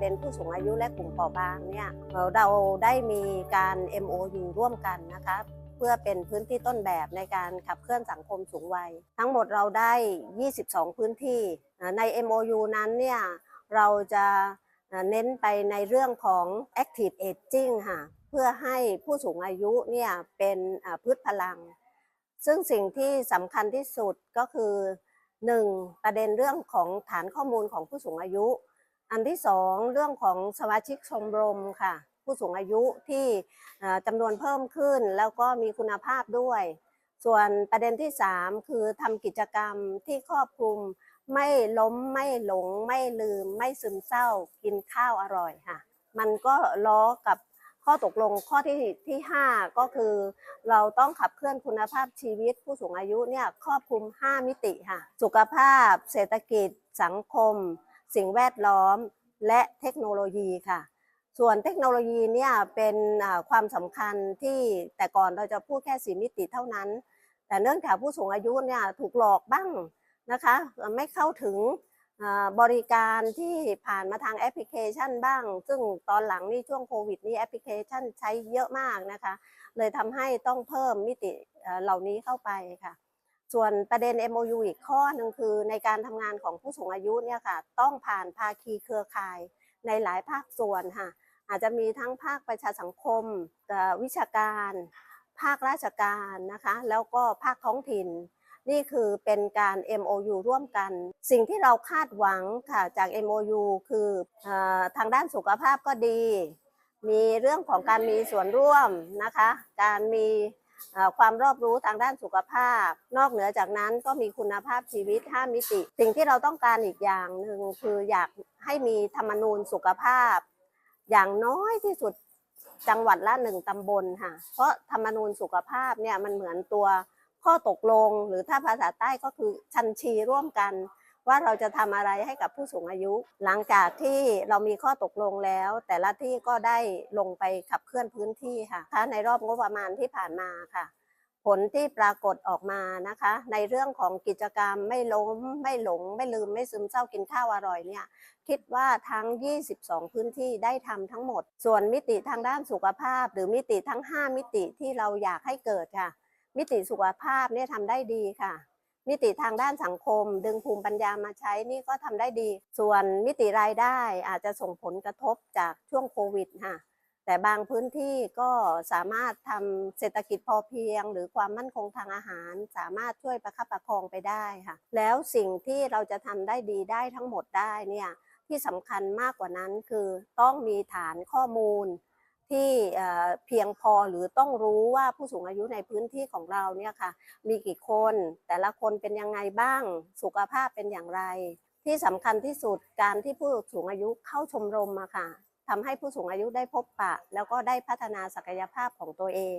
เด็นผู้สูงอายุและกลุ่มเปราะบางเนี่ยเราได้มีการ MOU ร่วมกันนะคะเพื่อเป็นพื้นที่ต้นแบบในการขับเคลื่อนสังคมสูงวัย ทั้งหมดเราได้ 22 พื้นที่อ่าใน MOU นั้นเนี่ยเราจะเน้นไปในเรื่องของ Active Aging ค่ะเพื่อให้ผู้สูงอายุเนี่ยเป็นพืชพลัง ซึ่งสิ่งที่สำคัญที่สุดก็คือหนึ่งประเด็นเรื่องของฐานข้อมูลของผู้สูงอายุ อันที่สองเรื่องของสมาชิกชมรมค่ะ ผู้สูงอายุที่จำนวนเพิ่มขึ้นแล้วก็มีคุณภาพด้วย ส่วนประเด็นที่สามคือทำกิจกรรมที่ครอบคลุมไม่ล้มไม่หลง ไม่ลืม ไม่ซึมเศร้า กินข้าวอร่อยค่ะ มันก็ล้อกับข้อตกลงข้อที่ที่ห้าก็คือ เราต้องขับเคลื่อนคุณภาพชีวิตผู้สูงอายุเนี่ยครอบคลุม 5 มิติค่ะ สุขภาพ เศรษฐกิจ สังคม สิ่งแวดล้อมและเทคโนโลยีค่ะ ส่วนเทคโนโลยีเนี่ยเป็นความสำคัญที่แต่ก่อนเราจะพูดแค่สีมิติเท่านั้น แต่เนื่องจากผู้สูงอายุเนี่ยถูกหลอกบ้างนะคะไม่เข้าถึงบริการที่ผ่านมาทางแอปพลิเคชันบ้าง ซึ่งตอนหลังนี่ช่วงโควิดนี่แอปพลิเคชันใช้เยอะมากนะคะ เลยทำให้ต้องเพิ่มมิติเหล่านี้เข้าไปค่ะ ส่วนประเด็น MOU อีกข้อหนึ่งคือในการทำงานของผู้สูงอายุเนี่ยค่ะต้องผ่านภาคีเครือข่ายในหลายภาคส่วนค่ะอาจจะมีทั้งภาคประชาสังคมวิชาการ ภาคราชการนะคะแล้วก็ภาคท้องถิ่น นี่คือเป็นการ MOU ร่วมกัน สิ่งที่เราคาดหวังค่ะจาก MOU คือออทางด้านสุขภาพก็ดี มีเรื่องของการมีส่วนร่วมนะคะ การมี ความรอบรู้ทางด้านสุขภาพ นอกเหนือจากนั้นก็มีคุณภาพชีวิต 5 มิติ สิ่งที่เราต้องการอีกอย่างหนึ่งคืออยากให้มีธรรมนูญสุขภาพ อย่างน้อยที่สุดจังหวัดละหนึ่งตำบลค่ะ เพราะธรรมนูญสุขภาพเนี่ยมันเหมือนตัวข้อตกลง หรือถ้าภาษาใต้ก็คือชันชีร่วมกัน ว่าเราจะทำอะไรให้กับผู้สูงอายุ หลังจากที่เรามีข้อตกลงแล้ว แต่ละที่ก็ได้ลงไปขับเคลื่อนพื้นที่ค่ะถ้าในรอบงบประมาณที่ผ่านมาค่ะ ผลที่ปรากฏออกมานะคะ ในเรื่องของกิจกรรมไม่ล้ม ไม่หลง ไม่ลืมไม่ซึมเศร้ากินข้าวอร่อยเนี่ยคิดว่าทั้ง 22 พื้นที่ได้ทำทั้งหมด ส่วนมิติทางด้านสุขภาพ หรือมิติทั้ง 5 มิติที่เราอยากให้เกิดค่ะ มิติสุขภาพเนี่ยทำได้ดีค่ะ มิติทางด้านสังคม ดึงภูมิปัญญามาใช้นี่ก็ทำได้ดี ส่วนมิติรายได้อาจจะส่งผลกระทบจากช่วงโควิดค่ะแต่บางพื้นที่ก็สามารถทำเศรษฐกิจพอเพียง หรือความมั่นคงทางอาหาร สามารถช่วยประคับประคองไปได้ค่ะ แล้วสิ่งที่เราจะทำได้ดีได้ทั้งหมดได้เนี่ยที่สำคัญมากกว่านั้นคือต้องมีฐานข้อมูล ที่เพียงพอหรือต้องรู้ว่าผู้สูงอายุในพื้นที่ของเราเนี่ยค่ะมีกี่คน แต่ละคนเป็นยังไงบ้าง สุขภาพเป็นอย่างไร ที่สำคัญที่สุดการที่ผู้สูงอายุเข้าชมรมอะค่ะทำให้ผู้สูงอายุได้พบปะ แล้วก็ได้พัฒนาศักยภาพของตัวเอง